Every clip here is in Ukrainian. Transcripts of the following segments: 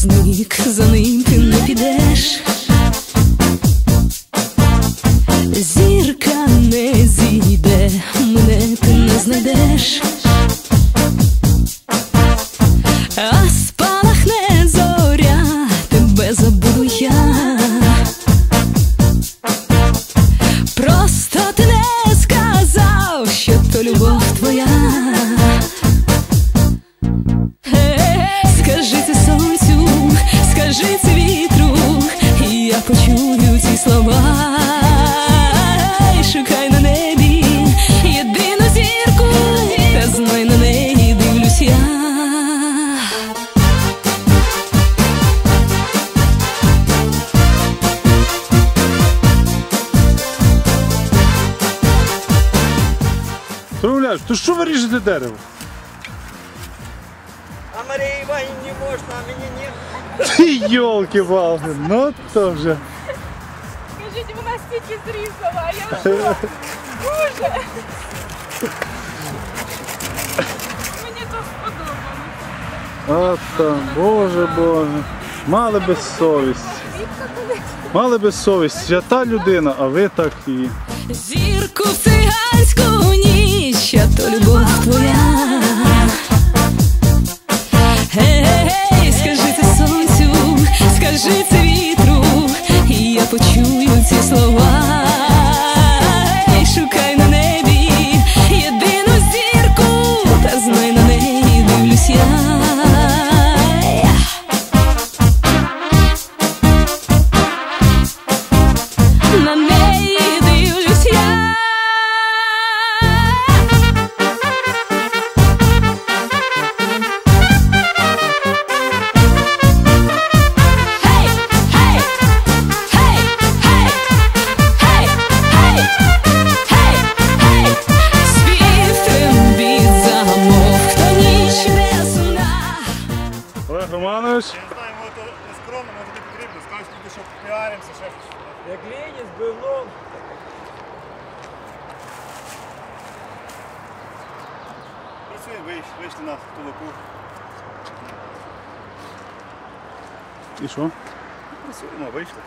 зник, за ним Промовляєш, то що ви ріжете дерево? А Марії Іванівні можна, а мені ні. Ти йолки-палки, ну то вже. Скажіть, вона стільки зрізала, а я вже. Боже! Мені то сподобалося. От там, боже боже. Мали би совість. Мали би совість. Свята людина, а ви так і. Зірку в любов твоя. Гей, скажи це сонцю, скажи це вітру, і я почую ці слова. Романович. Я не знаю, може то не скромно, може не потрібно. Скажуть, тільки, що піаримося, ще щось. Як Лені з бивном. Працюємо, вийшли, вийшли на толоку. І що? Працюємо, вийшли.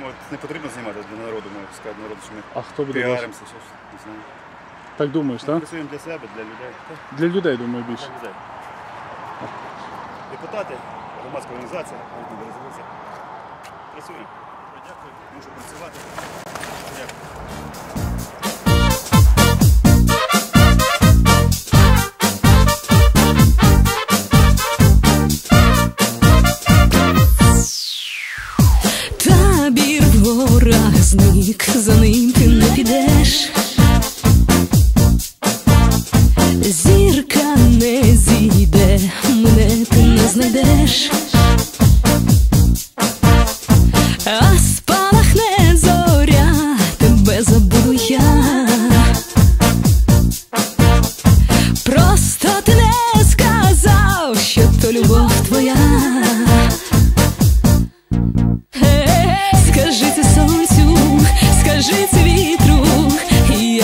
Ну, от не потрібно знімати для народу, можна сказати народу, що ми А хто буде бачити? піаримося, ще щось. Не знаю. Так думаєш, так? Працюємо для себе, для людей. Так, Для людей, думаю, більше. Для людей. Депутати, громадська організація, розвиватися. Працюємо. Дякую, можу працювати. Дякую. Зник, за ним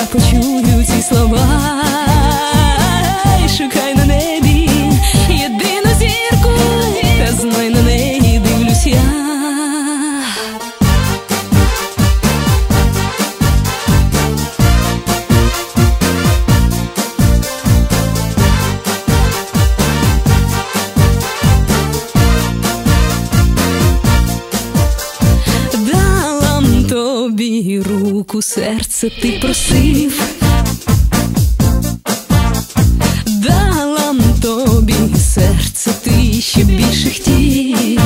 я почую ці слова. Тобі руку, серце ти просив. Дала тобі серце, ти ще більше хотів.